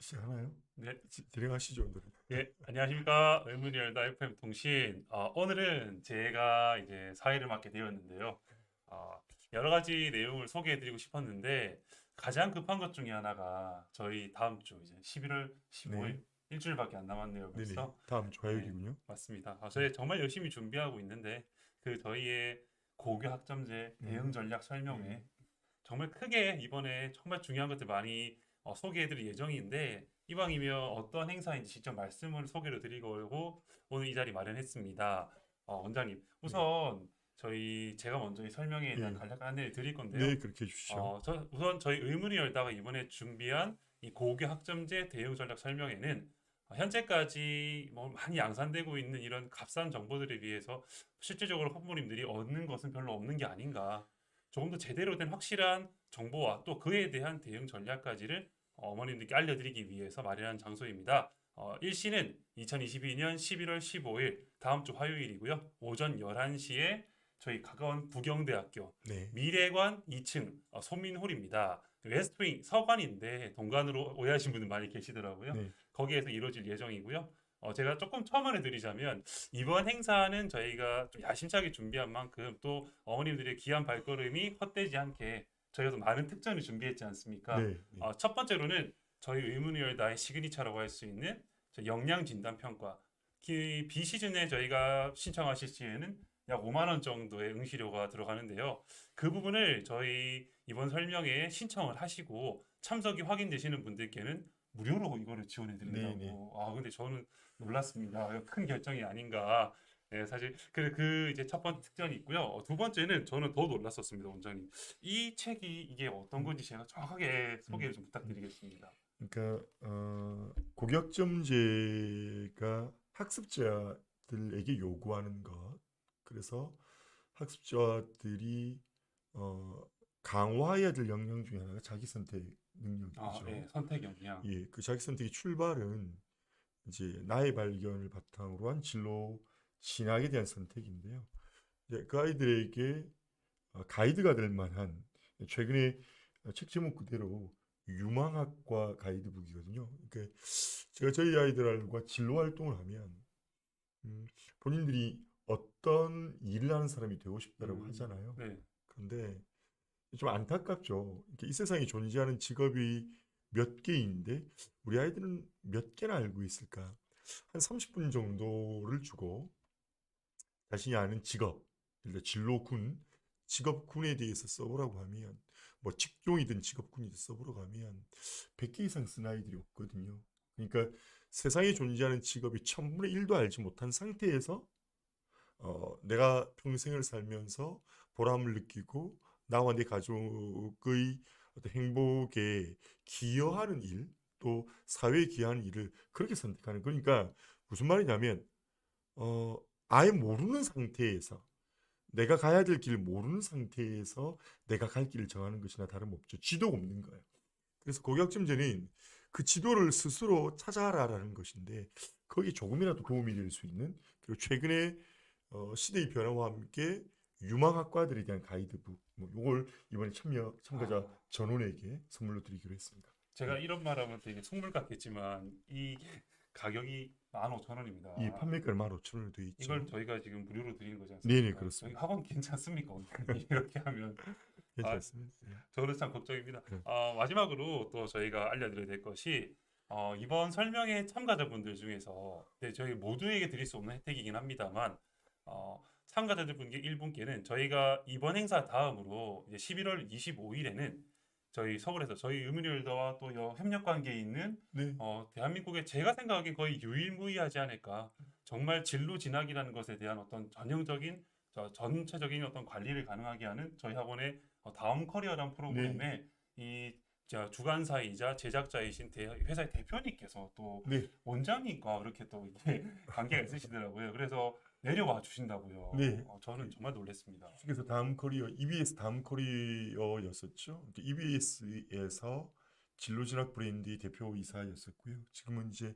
시작하나요? 네, 지- 진행하시죠. 오늘은. 예, 안녕하십니까. 의문이 열다 FM 통신. 어, 오늘은 제가 이제 사회를 맡게 되었는데요. 어, 여러 가지 내용을 소개해드리고 싶었는데 가장 급한 것 중에 하나가 저희 다음 주 이제 11월 15일 네. 일주일밖에 안 남았네요. 네네. 벌써 다음 주 화요일이군요. 맞습니다. 아, 저희 정말 열심히 준비하고 있는데 그 저희의 고교 학점제 대응 음. 전략 설명회 음. 정말 크게 이번에 정말 중요한 것들 많이 어, 소개해드릴 예정인데 이왕이면 어떤 행사인지 직접 말씀을 소개를 드리고 오늘 이 자리 마련했습니다. 어, 원장님 우선 저희 제가 먼저 이 설명에 대한 예. 간략한 안내를 드릴 건데요. 네, 그렇게 해주시죠. 어, 저, 우선 저희 의문이 열다가 이번에 준비한 이 고교 학점제 대응 전략 설명회는 어, 현재까지 뭐 많이 양산되고 있는 이런 값싼 정보들에 비해서 실질적으로 학부모님들이 얻는 것은 별로 없는 게 아닌가. 조금 더 제대로 된 확실한 정보와 또 그에 대한 대응 전략까지를 어머님들께 알려드리기 위해서 마련한 장소입니다. 어, 일시는 2022년 11월 15일 다음 주 화요일이고요. 오전 11시에 저희 가까운 부경대학교 네. 미래관 2층 어, 소민홀입니다. 웨스트윙 서관인데 동관으로 오해하신 분들 많이 계시더라고요. 네. 거기에서 이루어질 예정이고요. 어, 제가 조금 첨언을 드리자면 이번 행사는 저희가 좀 야심차게 준비한 만큼 또 어머님들의 귀한 발걸음이 헛되지 않게 저희가 또 많은 특전을 준비했지 않습니까? 네. 네. 어, 첫 번째로는 저희 의문이 열다의 시그니처라고 할 수 있는 저 영양 진단 평가. 기- 비시즌에 저희가 신청하실 시에는 약 5만 원 정도의 응시료가 들어가는데요. 그 부분을 저희 이번 설명에 신청을 하시고 참석이 확인되시는 분들께는 무료로 이거를 지원해 드린다고. 네, 네. 아, 근데 저는 놀랐습니다. 큰 결정이 아닌가. 네, 사실 그, 그 이제 첫 번째 특전이 있고요. 어, 두 번째는 저는 더 놀랐었습니다, 원장님. 이 책이 이게 어떤 건지 제가 정확하게 소개를 좀 부탁드리겠습니다. 그러니까 어, 고교학점제가 학습자들에게 요구하는 것. 그래서 학습자들이 어, 강화해야 될 역량 중에 하나가 자기 선택 능력이죠. 아, 예, 선택 역량. 예, 그 자기 선택의 출발은 이제 나의 발견을 바탕으로 한 진로 진학에 대한 선택인데요. 이제 그 아이들에게 어, 가이드가 될 만한 최근에 책 제목 그대로 유망학과 가이드북이거든요. 그러니까 제가 저희 아이들과 진로 활동을 하면 음, 본인들이 어떤 일을 하는 사람이 되고 싶다라고 음, 하잖아요. 네. 그런데 좀 안타깝죠. 이렇게 이 세상에 존재하는 직업이 몇 개인데 우리 아이들은 몇 개나 알고 있을까? 한 30분 정도를 주고 자신이 아는 직업, 진로군, 직업군에 대해서 써보라고 하면 뭐 직종이든 직업군이든 써보라고 하면 100개 이상 쓴 아이들이 없거든요. 그러니까 세상에 존재하는 직업이 1000분의 1도 알지 못한 상태에서 어, 내가 평생을 살면서 보람을 느끼고 나와 내 가족의 어떤 행복에 기여하는 일, 또 사회에 기여하는 일을 그렇게 선택하는 그러니까 무슨 말이냐면 어, 아예 모르는 상태에서 내가 가야 될 길을 모르는 상태에서 내가 갈 길을 정하는 것이나 다름없죠. 지도가 없는 거예요. 그래서 고교학점제는 그 지도를 스스로 찾아라라는 것인데 거기에 조금이라도 도움이 될 수 있는 그리고 최근에 어, 시대의 변화와 함께 유망학과들에 대한 가이드북 뭐 요걸 이번에 참여 참가자 아. 전원에게 선물로 드리기로 했습니다. 제가 이런 말하면 되게 속물 같겠지만 이 가격이 15,000원입니다. 이 판매가를 15,000원으로 되어 있죠. 이걸 저희가 지금 무료로 드리는 거지 않습니까? 네네, 그렇습니다. 학원 괜찮습니까? 이렇게 하면 괜찮습니다. 네. 저는 참 걱정입니다. 네. 어, 마지막으로 또 저희가 알려드려야 될 것이 어, 이번 설명회 참가자분들 중에서 네, 저희 모두에게 드릴 수 없는 혜택이긴 합니다만 어, 참가자들 분께 일분께는 저희가 이번 행사 다음으로 이제 11월 25일에는 저희 서울에서 저희 의문열다와 또 여- 협력 관계에 있는 네. 어, 대한민국에 제가 생각하기엔 거의 유일무이하지 않을까. 정말 진로 진학이라는 것에 대한 어떤 전형적인 저 전체적인 어떤 관리를 가능하게 하는 저희 학원의 어, 다음 커리어란 프로그램에 이 자, 주관사이자 제작자이신 대, 회사의 대표님께서 또 네. 원장님과 그렇게 또 이게 관계가 있으시더라고요. 그래서 내려와 주신다고요. 네. 어, 저는 정말 놀랐습니다. 그래서 다음 커리어 EBS 다음 커리어였었죠. EBS에서 진로 진학 브랜드의 대표 이사였었고요. 지금은 이제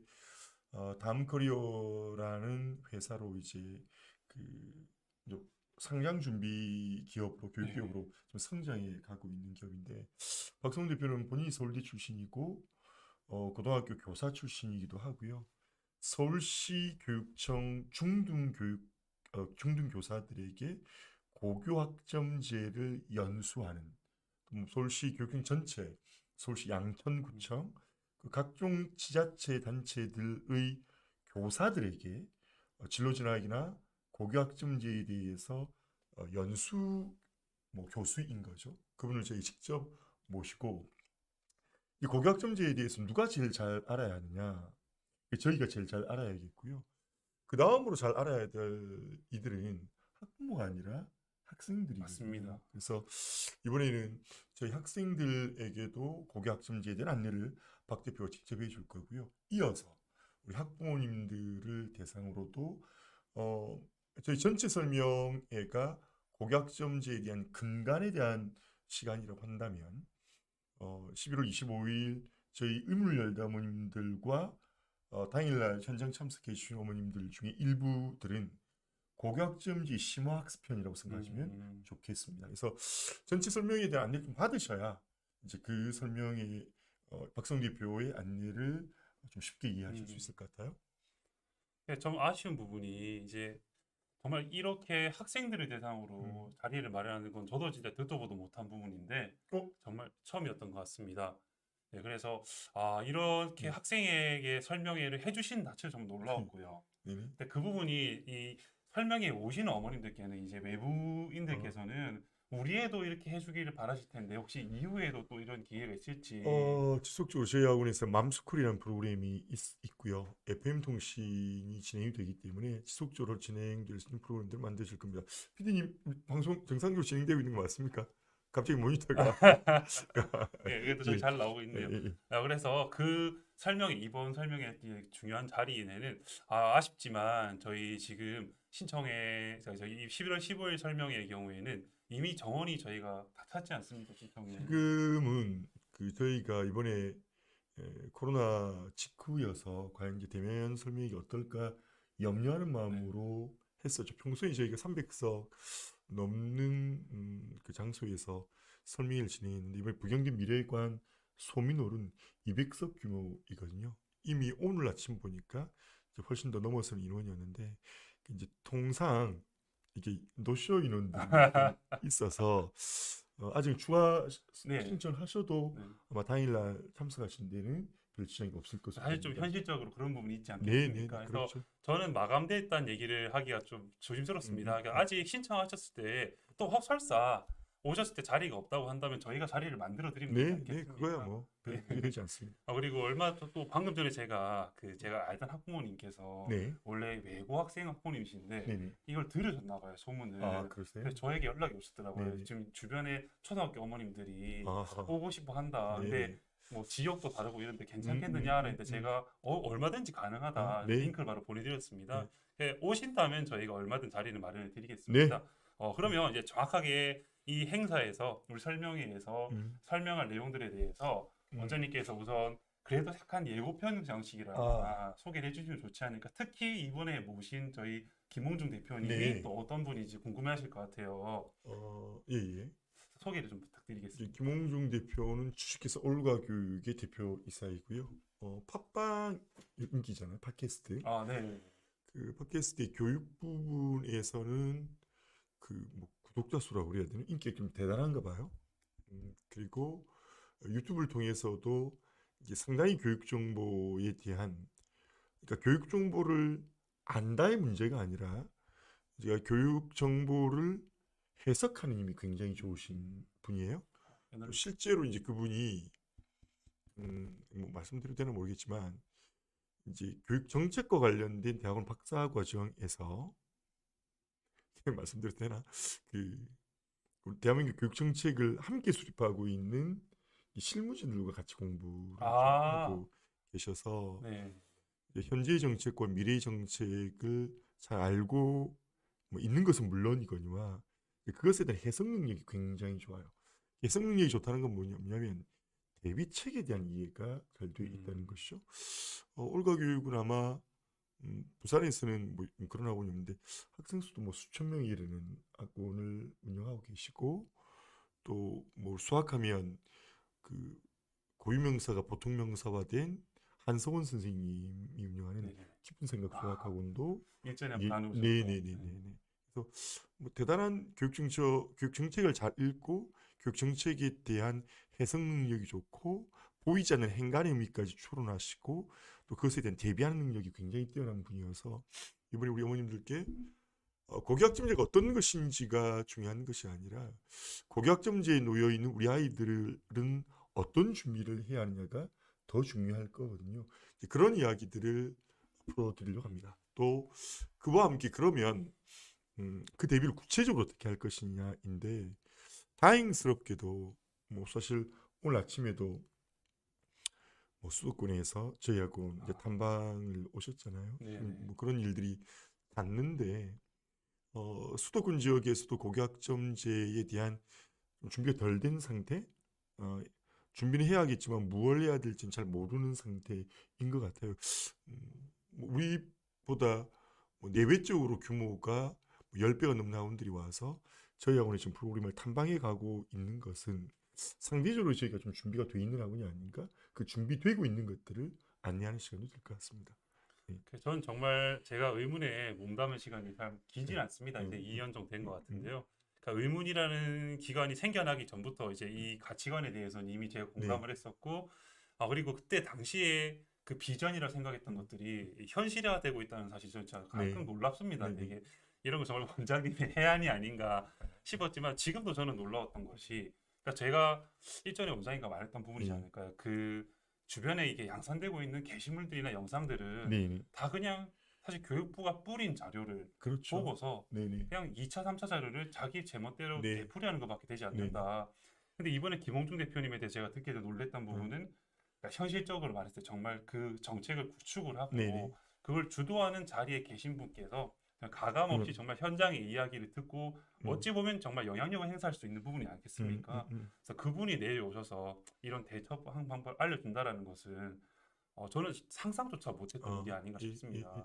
어, 다음 커리어라는 회사로 이제 그 상장 준비 기업으로 교육 네. 기업으로 좀 성장해 가고 있는 기업인데 박성훈 대표는 본인이 서울대 출신이고 어, 고등학교 교사 출신이기도 하고요. 서울시 교육청 중등교육 어, 중등교사들에게 고교학점제를 연수하는 음, 서울시 교육청 전체, 서울시 양천구청 그 각종 지자체 단체들의 교사들에게 어, 진로 진학이나 고교학점제에 대해서 어, 연수 뭐 교수인 거죠. 그분을 저희 직접 모시고 이 고교학점제에 대해서 누가 제일 잘 알아야 하느냐? 저희가 제일 잘 알아야겠고요. 그 다음으로 잘 알아야 될 이들은 학부모가 아니라 학생들이거든요. 맞습니다. 그래서 이번에는 저희 학생들에게도 고교학점제에 대한 안내를 박 대표가 직접 해줄 거고요. 이어서 우리 학부모님들을 대상으로도 어, 저희 전체 설명회가 고교학점제에 대한 근간에 대한 시간이라고 한다면 어, 11월 25일 저희 의문을 열다 어머님들과 어, 당일날 현장 참석해 주신 어머님들 중에 일부들은 고교학점제 심화학습편이라고 생각하시면 음, 좋겠습니다. 그래서 전체 설명에 대한 안내를 좀 받으셔야 이제 그 설명에 어, 박성 대표의 안내를 좀 쉽게 이해하실 수 음. 있을 것 같아요. 예, 좀 아쉬운 부분이 이제 정말 이렇게 학생들을 대상으로 음. 자리를 마련하는 건 저도 진짜 듣도 보도 못한 부분인데 어? 정말 처음이었던 것 같습니다. 네, 그래서 아 이렇게 음. 학생에게 설명회를 해주신 자체가 좀 놀라웠고요. 네네. 근데 그 부분이 이 설명회 오시는 어머님들께는 이제 외부인들께서는 우리 애도 이렇게 해주기를 바라실 텐데 혹시 이후에도 또 이런 기회가 있을지 어, 지속적으로 저희 학원에서 맘스쿨이라는 프로그램이 있, 고요 FM 통신이 진행이 되기 때문에 지속적으로 진행될 수 있는 프로그램들을 만드실 겁니다. 피디님 방송 정상적으로 진행되고 있는 거 맞습니까? 갑자기 모니터가 예, 좀 예. 잘 나오고 예, 있네요. 예, 예. 아, 그래서 그 설명회 이번 설명회 이 중요한 자리에는 아, 아쉽지만 저희 지금 신청회 저희 저희 11월 15일 설명회의 경우에는 이미 정원이 저희가 다 찼지 않습니까 신청회 지금은 그 저희가 이번에 에, 코로나 직후여서 과연 이제 대면 설명이 어떨까 염려하는 마음으로 했었죠. 평소에 저희가 300석 넘는 음, 그 장소에서 설명회를 진행했는데 이번에 부경대 미래관 소민홀은 200석 규모이거든요. 이미 오늘 아침 보니까 이제 훨씬 더 넘어서는 인원이었는데 이제 통상 이게 노쇼 인원들이 좀 있어서 어, 아직 추가 네. 신청하셔도 네. 아마 당일날 참석하신 데는 별 지장이 없을 것으로 사실 좀. 현실적으로 그런 부분이 있지 네, 네, 않겠습니까? 네, 그래서 그렇죠. 저는 마감됐다는 얘기를 하기가 좀 조심스럽습니다. 음, 음, 그러니까 아직 신청하셨을 때 또 설사 오셨을 때 자리가 없다고 한다면 저희가 자리를 만들어 드리면 되지 네, 네, 않겠습니까? 그거야 뭐별 네. 되지 않습니다. 아, 그리고 얼마 전또 방금 전에 제가 그 제가 알던 학부모님께서 네, 원래 외고 학생 학부모님이신데 네, 네. 이걸 들으셨나 봐요 소문을. 아, 그러세요? 그래서 저에게 연락이 오시더라고요. 네네. 지금 주변에 초등학교 어머님들이 아, 오고 싶어 한다. 네, 근데 네. 뭐 지역도 다르고 이런데 음, 괜찮겠느냐 음, 했는데 음, 제가 어, 얼마든지 가능하다. 아, 네. 링크를 바로 보내드렸습니다. 예, 오신다면 저희가 얼마든 자리는 마련해 네. 드리겠습니다. 어, 그러면 이제 정확하게 이 행사에서 우리 설명회에서 음, 설명할 내용들에 대해서 음. 원장님께서 우선 그래도 약간 예고편 장식이라 아. 소개를 해주시면 좋지 않을까. 특히 이번에 모신 저희 김홍중 대표님이 네. 또 어떤 분인지 궁금해하실 것 같아요. 어, 예, 예. 소개를 좀 부탁드리겠습니다. 김홍중 대표는 주식회사 올가 교육의 대표이사이고요. 어, 팟빵 인기잖아요. 팟캐스트. 아, 네. 그 팟캐스트의 교육 부분에서는 그 뭐 구독자 수라고 그래야 되나 인기가 좀 대단한가 봐요. 음, 그리고 유튜브를 통해서도 이제 상당히 교육 정보에 대한 그러니까 교육 정보를 안다의 문제가 아니라 제가 교육 정보를 해석하는 힘이 굉장히 좋으신 분이에요. 또 실제로 이제 그분이 음, 뭐 말씀드려도 되나 모르겠지만 이제 교육 정책과 관련된 대학원 박사 과정에서 말씀드려도 되나 그 대한민국 교육 정책을 함께 수립하고 있는 이 실무진들과 같이 공부를 좀 아. 하고 계셔서 네. 현재의 정책과 미래의 정책을 잘 알고 뭐 있는 것은 물론이거니와 그것에 대한 해석 능력이 굉장히 좋아요. 해석 능력이 좋다는 건 뭐냐면 대비책에 대한 이해가 잘 되어 있다는 음. 것이죠. 어, 올가 교육은 아마 음, 부산에서는 뭐 그런 학원이 없는데 학생 수도 뭐 수천 명에 이르는 학원을 운영하고 계시고 또 뭐 수학하면 그 고유명사가 보통명사화된 한성원 선생님이 운영하는 네네. 깊은 생각 아. 수학학원도 일전에 예. 네네네네. 그래서 뭐 대단한 교육 정책 교육 정책을 잘 읽고 교육 정책에 대한 해석 능력이 좋고 보이지 않는 행간의 의미까지 추론하시고 또 그것에 대한 대비하는 능력이 굉장히 뛰어난 분이어서 이번에 우리 어머님들께 어, 고교학점제가 어떤 것인지가 중요한 것이 아니라 고교학점제에 놓여 있는 우리 아이들은 어떤 준비를 해야 하느냐가 더 중요할 거거든요. 그런 이야기들을 풀어드리려고 합니다. 또 그와 함께 그러면 음, 그 대비를 구체적으로 어떻게 할 것이냐인데 다행스럽게도 뭐 사실 오늘 아침에도 뭐 수도권에서 저희하고 이제 탐방을 오셨잖아요. 네네. 음, 뭐 그런 일들이 닿는데 어, 수도권 지역에서도 고교학점제에 대한 좀 준비가 덜 된 상태, 어, 준비는 해야겠지만 무엇을 해야 될지는 잘 모르는 상태인 것 같아요. 음, 뭐 우리보다 뭐 내외적으로 규모가 뭐 10배가 넘는 학원들이 와서 저희 학원에 지금 프로그램을 탐방해 가고 있는 것은 상대적으로 저희가 좀 준비가 돼 있는 학원이 아닌가? 그 준비되고 있는 것들을 안내하는 시간도 될 것 같습니다. 그 저는 정말 제가 의문에 몸담은 시간이 참 길진 않습니다. 이제 음, 2년 정도 된것 음, 같은데요. 그러니까 의문이라는 기관이 생겨나기 전부터 이제 이 가치관에 대해서는 이미 제가 네. 공감을 했었고, 아 그리고 그때 당시에 그 비전이라 생각했던 것들이 현실화되고 있다는 사실 저는 가끔 네. 놀랍습니다. 네, 네. 이게 이런 거 정말 원장님의 해안이 아닌가 싶었지만 지금도 저는 놀라웠던 것이, 그러니까 제가 일전에 원장님과 말했던 부분이지 네. 않을까요? 그 주변에 이게 양산되고 있는 게시물들이나 영상들은 네, 네. 다 그냥 사실 교육부가 뿌린 자료를 그렇죠. 보고서 네, 네. 그냥 2차, 3차 자료를 자기 제멋대로 네. 되풀이하는 것밖에 되지 않는다. 근데 이번에 김홍중 대표님에 대해 제가 듣게 돼 놀랬던 부분은 그러니까 현실적으로 말했을 때 정말 그 정책을 구축을 하고 네, 네. 그걸 주도하는 자리에 계신 분께서 가감 없이 음. 정말 현장의 이야기를 듣고 음. 어찌 보면 정말 영향력을 행사할 수 있는 부분이 음, 아니겠습니까? 음, 음. 그래서 그분이 내려오셔서 이런 대처 방법을 알려준다라는 것은 어, 저는 상상조차 못했던 어, 일이 아닌가 예, 싶습니다. 예,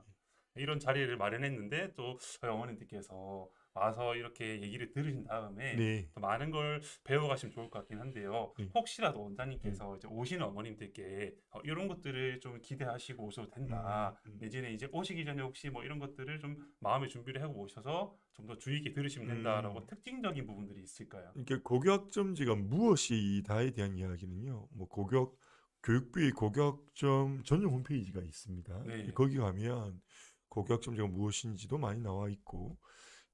예. 이런 자리를 마련했는데 또 어머님들께서 와서 이렇게 얘기를 들으신 다음에 네. 또 많은 걸 배워가시면 좋을 것 같긴 한데요. 네. 혹시라도 원장님께서 이제 오시는 어머님들께 어, 이런 것들을 좀 기대하시고 오셔도 된다. 음, 음. 내지는 이제 오시기 전에 혹시 뭐 이런 것들을 좀 마음의 준비를 하고 오셔서 좀 더 주의 있게 들으시면 된다라고 음. 특징적인 부분들이 있을까요? 이게 고교학점제가 무엇이다에 대한 이야기는요. 뭐 고교학 교육부의 고교학점 전용 홈페이지가 있습니다. 네. 거기 가면 고교학점제가 무엇인지도 많이 나와 있고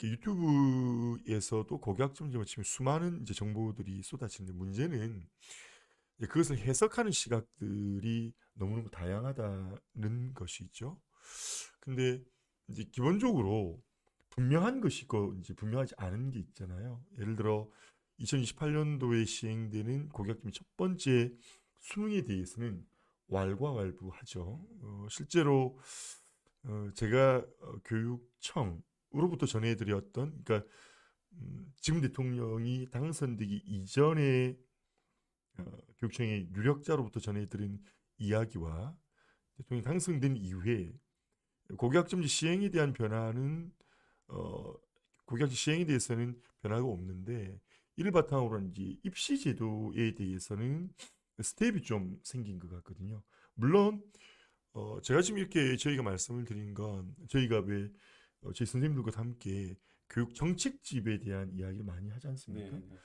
유튜브에서도 고교학점제만 치면 수많은 이제 정보들이 쏟아지는데 문제는 그것을 해석하는 시각들이 너무너무 다양하다는 것이죠. 근데 이제 기본적으로 분명한 것이 있고 이제 분명하지 않은 게 있잖아요. 예를 들어 2028년도에 시행되는 고교학점 첫 번째 수능에 대해서는 왈과왈부하죠. 어, 실제로 어, 제가 어, 교육청 으로부터 전해드렸던, 그러니까 음, 지금 대통령이 당선되기 이전에 어, 교육청의 유력자로부터 전해드린 이야기와 대통령이 당선된 이후에 고교학점제 시행에 대한 변화는 어, 고교학점 시행에 대해서는 변화가 없는데 이를 바탕으로 이제 입시 제도에 대해서는 스텝이 좀 생긴 것 같거든요. 물론 어, 제가 지금 이렇게 저희가 말씀을 드린 건 저희가 왜 어, 저희 선생님들과 함께 교육 정책 집에 대한 이야기를 많이 하지 네. 않습니까? 네.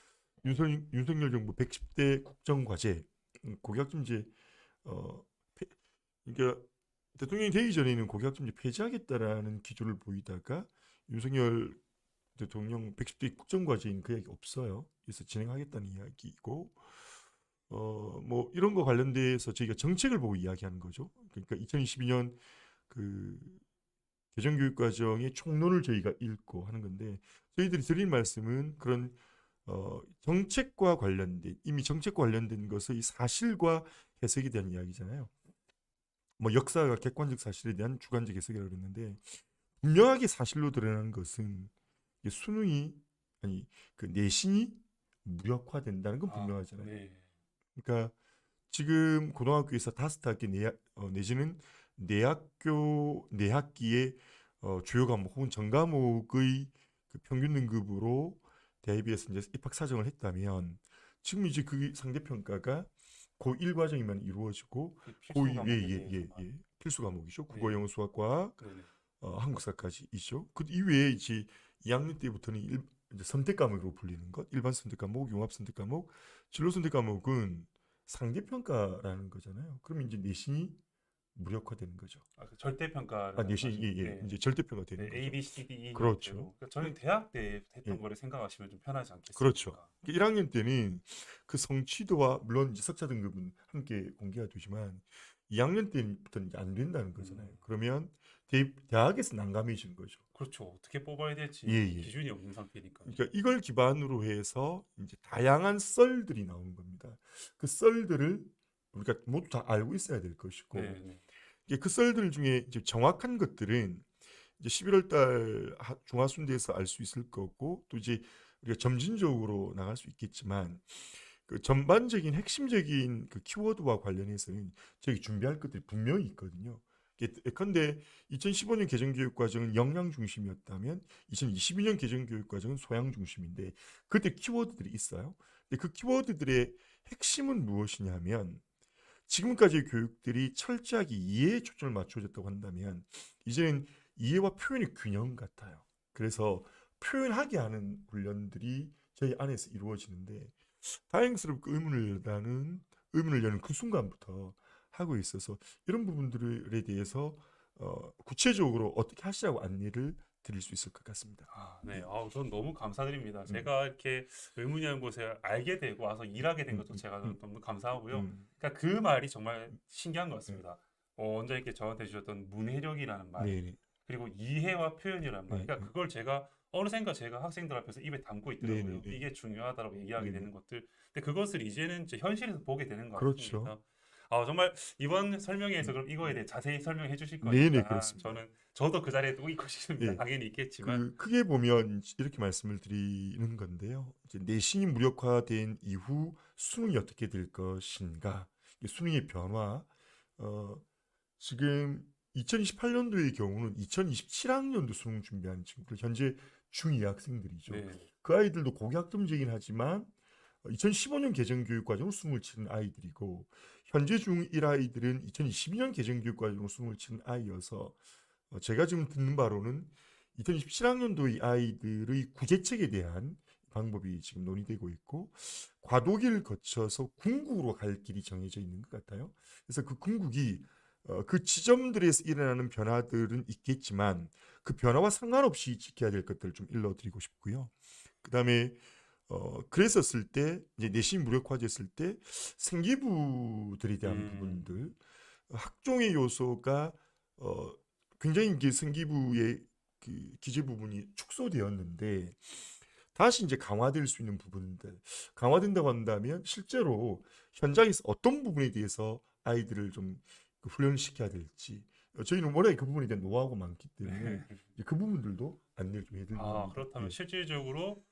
윤석, 윤석열 정부 110대 국정과제 음, 고교학점제 어 폐, 그러니까 대통령이 되기 전에는 고교학점제 폐지하겠다라는 기조를 보이다가 윤석열 대통령 110대 국정과제인 그 이야기 없어요. 그래서 진행하겠다는 이야기이고 어 뭐 이런 거 관련돼서 저희가 정책을 보고 이야기하는 거죠. 그러니까 2022년 그 개정교육 과정의 총론을 저희가 읽고 하는 건데 저희들이 드린 말씀은 그런 어, 정책과 관련된 이미 정책과 관련된 것의 사실과 해석에 대한 이야기잖아요. 뭐 역사가 객관적 사실에 대한 주관적 해석이라고 그랬는데 분명하게 사실로 드러나는 것은 수능이 아니 그 내신이 무력화된다는 건 아, 분명하잖아요. 네. 그러니까 지금 고등학교에서 다섯 학기 내 어, 내지는 내학교 내학기의 어, 주요 과목 혹은 전 과목의 그 평균 등급으로 대비해서 이제 입학 사정을 했다면 지금 이제 그 상대 평가가 고1 과정이면 이루어지고 그 필수 고2 과목에 예, 예, 예. 예. 필수 과목이죠. 네. 국어, 영어, 수학, 과학, 네네. 어, 한국사까지 있죠. 그 이외에 이제 2학년 때부터는 일, 이제 선택 과목으로 불리는 것, 일반 선택 과목, 융합 선택 과목, 진로 선택 과목은 상대 평가라는 거잖아요. 그러면 이제 내신이 무력화되는 거죠. 아, 그 절대 평가. 아, 내신 예, 예. 이제 절대 평가 되는 네, 거죠. A, B, C, D, E 그렇죠. 형태로. 그러니까 저는 대학 때 했던 예. 거를 생각하시면 좀 편하지 않겠습니까? 그렇죠. 1학년 때는 그 성취도와 물론 이제 석사 등급은 함께 공개가 되지만 2학년 때부터는 이제 안 된다는 거잖아요. 음. 그러면 대, 대학에서 난감해지는 거죠. 그렇죠. 어떻게 뽑아야 될지 예, 예. 기준이 없는 상태니까. 그러니까 이걸 기반으로 해서 이제 다양한 썰들이 나오는 겁니다. 그 썰들을 우리가 모두 다 알고 있어야 될 것이고 네, 네. 그 썰들 중에 이제 정확한 것들은 이제 11월 달 하- 중하순대에서 알 수 있을 거고 또 이제 우리가 점진적으로 나갈 수 있겠지만 그 전반적인 핵심적인 그 키워드와 관련해서는 저희 준비할 것들이 분명히 있거든요. 예컨대 2015년 개정교육 과정은 역량 중심이었다면 2022년 개정교육 과정은 소양 중심인데 그때 키워드들이 있어요. 근데 그 키워드들의 핵심은 무엇이냐면 지금까지의 교육들이 철저하게 이해에 초점을 맞춰졌다고 한다면 이제는 이해와 표현의 균형 같아요. 그래서 표현하게 하는 훈련들이 저희 안에서 이루어지는데 다행스럽게 의문을 여는 의문을 여는 그 순간부터 하고 있어서 이런 부분들에 대해서 어, 구체적으로 어떻게 하시라고 안내를 드릴 수 있을 것 같습니다. 아, 네. 아우, 전 너무 감사드립니다. 음. 제가 이렇게 의문이한 곳에 알게 되고 와서 일하게 된 음, 것도 음, 제가 음. 너무 감사하고요. 음, 그러니까 그 말이 정말 신기한 것 같습니다. 어, 원장님께 저한테 주셨던 문해력이라는 말, 네, 네, 그리고 이해와 표현이라는 말. 네, 그러니까 네. 그걸 제가 어느샌가 제가 학생들 앞에서 입에 담고 있더라고요. 네, 네, 네. 이게 중요하다고 얘기하게 네, 되는 것들. 근데 그것을 이제는 이제 현실에서 보게 되는 것 그렇죠. 같습니다. 아, 정말 이번 설명회에서 그럼 이거에 대해 자세히 설명해 주실 네, 거니까 네, 그렇습니다. 저는 저도 그 자리에 또 있고 싶습니다. 예. 당연히 있겠지만 그 크게 보면 이렇게 말씀을 드리는 건데요. 이제 내신이 무력화된 이후 수능이 어떻게 될 것인가? 수능의 변화. 어, 지금 2028년도의 경우는 2027학년도 수능 준비하는 친구들 현재 중2 학생들이죠. 네. 그 아이들도 고교학점제긴 하지만 2015년 개정 교육 과정으로 수능을 치른 아이들이고 현재 중 1 아이들은 2022년 개정 교육과정으로 수능을 치른 아이여서 어, 제가 지금 듣는 바로는 2027학년도 이 아이들의 구제책에 대한 방법이 지금 논의되고 있고 과도기를 거쳐서 궁극으로 갈 길이 정해져 있는 것 같아요. 그래서 그 궁극이 어, 그 지점들에서 일어나는 변화들은 있겠지만 그 변화와 상관없이 지켜야 될 것들을 좀 일러드리고 싶고요. 그 다음에 어 그랬었을 때 이제 내신 무력화됐을 때 생기부들에 대한 음. 부분들 학종의 요소가 어 굉장히 이게 생기부의 그 기재 부분이 축소되었는데 다시 이제 강화될 수 있는 부분들 강화된다고 한다면 실제로 현장에서 어떤 부분에 대해서 아이들을 좀그 훈련을 시켜야 될지 어, 저희는 워낙에 그 부분에 대한 노하우가 많기 때문에 그 부분들도 안내를 좀 해드리는 아. 그렇다면 예. 실질적으로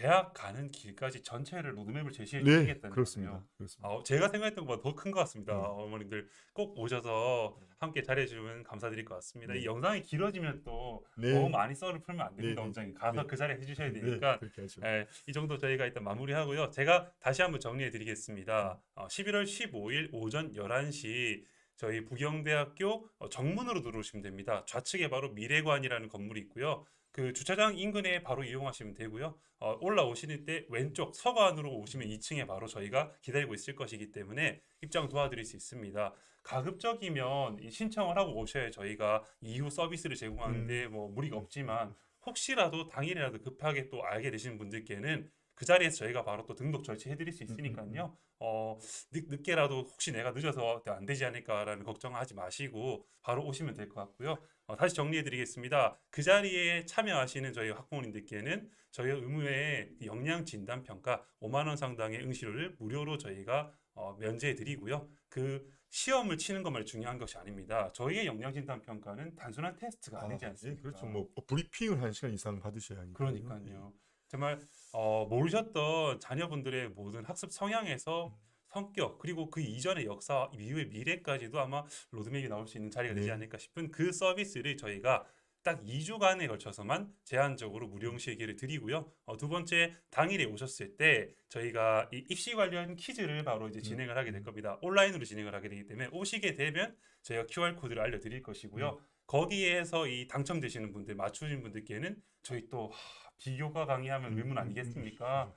대학 가는 길까지 전체를 로드맵을 제시해 네, 주시겠다는 그렇습니다. 그렇습니다. 아, 제가 생각했던 것보다 더 큰 것 같습니다. 네. 어머님들 꼭 오셔서 함께 자리해 주면 감사드릴 것 같습니다. 네. 이 영상이 길어지면 또 네. 너무 많이 썰을 풀면 안 됩니다, 네, 네. 원장님. 가서 네. 그 자리에 해주셔야 네, 되니까 하죠. 예, 이 정도 저희가 일단 마무리하고요. 제가 다시 한번 정리해 드리겠습니다. 어, 11월 15일 오전 11시 저희 부경대학교 어, 정문으로 들어오시면 됩니다. 좌측에 바로 미래관이라는 건물이 있고요. 그 주차장 인근에 바로 이용하시면 되고요. 어, 올라오시는 때 왼쪽 서관으로 오시면 2층에 바로 저희가 기다리고 있을 것이기 때문에 입장 도와드릴 수 있습니다. 가급적이면 이 신청을 하고 오셔야 저희가 이후 서비스를 제공하는데 뭐 무리가 없지만 혹시라도 당일이라도 급하게 또 알게 되시는 분들께는 그 자리에서 저희가 바로 또 등록 절차해드릴 수 있으니까요. 어, 늦, 늦게라도 혹시 내가 늦어서 안 되지 않을까라는 걱정하지 마시고 바로 오시면 될 것 같고요. 어, 다시 정리해드리겠습니다. 그 자리에 참여하시는 저희 학부모님들께는 저희 의무의 역량 진단 평가 5만 원 상당의 응시료를 무료로 저희가 어, 면제해드리고요. 그 시험을 치는 것만 중요한 것이 아닙니다. 저희의 역량 진단 평가는 단순한 테스트가 아 니지 예, 않습니까? 그렇죠. 뭐 브리핑을 한 시간 이상 받으셔야 하니까. 그러니까요. 정말 어, 모르셨던 자녀분들의 모든 학습 성향에서 성격 그리고 그 이전의 역사 이후의 미래까지도 아마 로드맵이 나올 수 있는 자리가 되지 네. 않을까 싶은 그 서비스를 저희가 딱 2주간에 걸쳐서만 제한적으로 무료 응시의 기회를 드리고요. 어, 두 번째 당일에 오셨을 때 저희가 이 입시 관련 퀴즈를 바로 이제 진행을 하게 될 겁니다. 온라인으로 진행을 하게 되기 때문에 오시게 되면 저희가 QR 코드를 알려드릴 것이고요. 거기에서 이 당첨되시는 분들 맞추신 분들께는 저희 또 하, 비교과 강의하면 의문 아니겠습니까?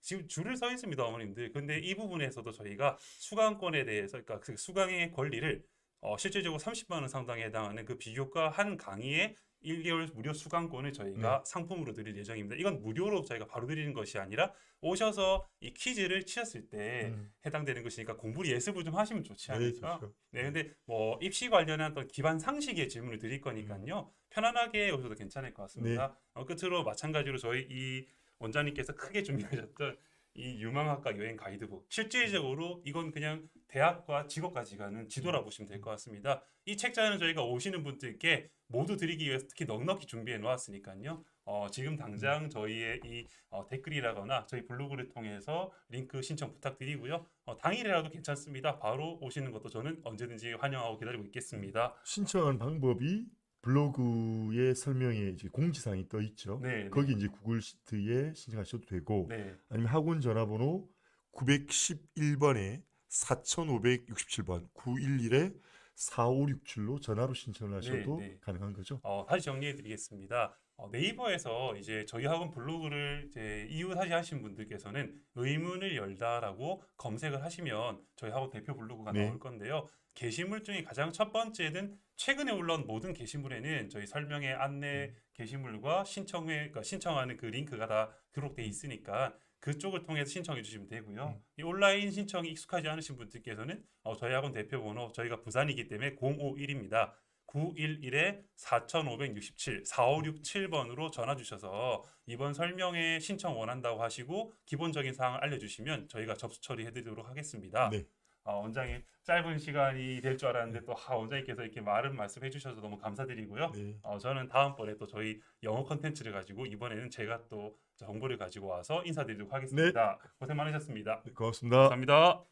지금 줄을 서 있습니다, 어머님들. 근데 이 부분에서도 저희가 수강권에 대해서, 그러니까 그 수강의 권리를 어, 실질적으로 30만 원 상당에 해당하는 그 비교과 한 강의에 1개월 무료 수강권을 저희가 상품으로 드릴 예정입니다. 이건 무료로 저희가 바로 드리는 것이 아니라 오셔서 이 퀴즈를 치셨을 때 음. 해당되는 것이니까 공부를 예습을 좀 하시면 좋지 네, 않을까? 좋죠. 네, 근데 뭐 입시 관련한 어떤 기반 상식의 질문을 드릴 거니까요. 편안하게 오셔도 괜찮을 것 같습니다. 어, 끝으로 마찬가지로 저희 이 원장님께서 크게 준비하셨던 이 유망학과 여행 가이드북 실질적으로 이건 그냥 대학과 직업까지 가는 지도라 보시면 될 것 같습니다. 이 책자는 저희가 오시는 분들께 모두 드리기 위해서 특히 넉넉히 준비해 놓았으니까요. 어, 지금 당장 저희의 이 어, 댓글이라거나 저희 블로그를 통해서 링크 신청 부탁드리고요. 어, 당일이라도 괜찮습니다. 바로 오시는 것도 저는 언제든지 환영하고 기다리고 있겠습니다. 신청하는 방법이 블로그의 설명에 이제 공지사항이 떠 있죠. 네, 네. 거기 이제 구글 시트에 신청하셔도 되고 네. 아니면 학원 전화번호 911번에 4567번 911에 4567로 전화로 신청을 하셔도 네, 네. 가능한 거죠. 어, 다시 정리해 드리겠습니다. 어, 네이버에서 이제 저희 학원 블로그를 이제 이웃하시 하신 분들께서는 의문을 열다라고 검색을 하시면 저희 학원 대표 블로그가 네. 나올 건데요. 게시물 중에 가장 첫 번째는 최근에 올라온 모든 게시물에는 저희 설명의 안내 게시물과 신청회, 그러니까 신청하는 그 링크가 다 기록돼 있으니까 그쪽을 통해서 신청해 주시면 되고요. 음. 이 온라인 신청이 익숙하지 않으신 분들께서는 어, 저희 학원 대표 번호 저희가 부산이기 때문에 051입니다. 911에 4567, 4567번으로 전화 주셔서 이번 설명에 신청 원한다고 하시고 기본적인 사항을 알려 주시면 저희가 접수 처리해 드리도록 하겠습니다. 네. 어, 원장님 짧은 시간이 될 줄 알았는데 또 하, 원장님께서 이렇게 많은 말씀해 주셔서 너무 감사드리고요. 네. 어, 저는 다음번에 또 저희 영어 컨텐츠를 가지고 이번에는 제가 또 정보를 가지고 와서 인사드리도록 하겠습니다. 고생 많으셨습니다. 네, 고맙습니다. 감사합니다.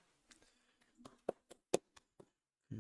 그